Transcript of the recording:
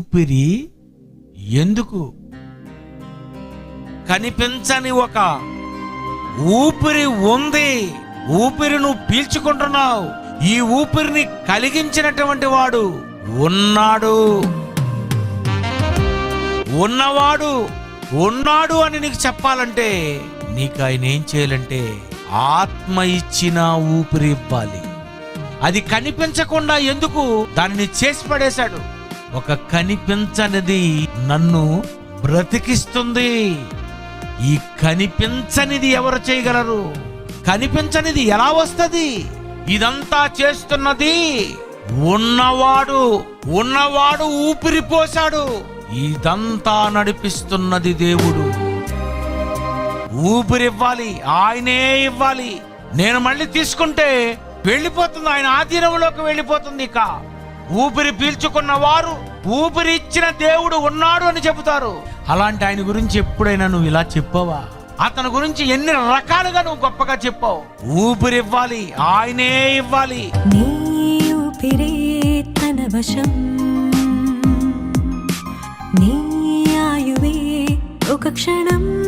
ఊపిరి ఎందుకు? కనిపించని ఒక ఊపిరి ఉంది. ఊపిరి నువ్వు పీల్చుకుంటున్నావు. ఈ ఊపిరిని కలిగించినటువంటి వాడు ఉన్నాడు. ఉన్నవాడు ఉన్నాడు అని నీకు చెప్పాలంటే నీకు ఆయన ఏం చేయాలంటే ఆత్మ ఇచ్చిన ఊపిరి ఇవ్వాలి. అది కనిపించకుండా ఎందుకు దానిని చేసి పడేశాడు? ఒక కనిపించనిది నన్ను బ్రతికిస్తుంది. ఈ కనిపించనిది ఎవరు చేయగలరు? కనిపించనిది ఎలా వస్తుంది? ఇదంతా చేస్తున్నది ఉన్నవాడు ఉన్నవాడు ఊపిరి పోశాడు ఇదంతా నడిపిస్తున్నది దేవుడు. ఊపిరివ్వాలి ఆయనే ఇవ్వాలి. నేను మళ్ళీ తీసుకుంటే వెళ్ళిపోతుంది ఆయన ఆధీనంలోకి వెళ్ళిపోతుంది ఇక. ఊపిరి పీల్చుకున్న వారు ఊపిరి ఇచ్చిన దేవుడు ఉన్నాడు అని చెబుతారు. అలాంటి ఆయన గురించి ఎప్పుడైనా నువ్వు ఇలా చెప్పావా? అతని గురించి ఎన్ని రకాలుగా నువ్వు గొప్పగా చెప్పావు? ఊపిరి ఇవ్వాలి ఆయనే ఇవ్వాలి. నీ ఊపిరే తన వశం. నీ ఆయువే ఒక క్షణం.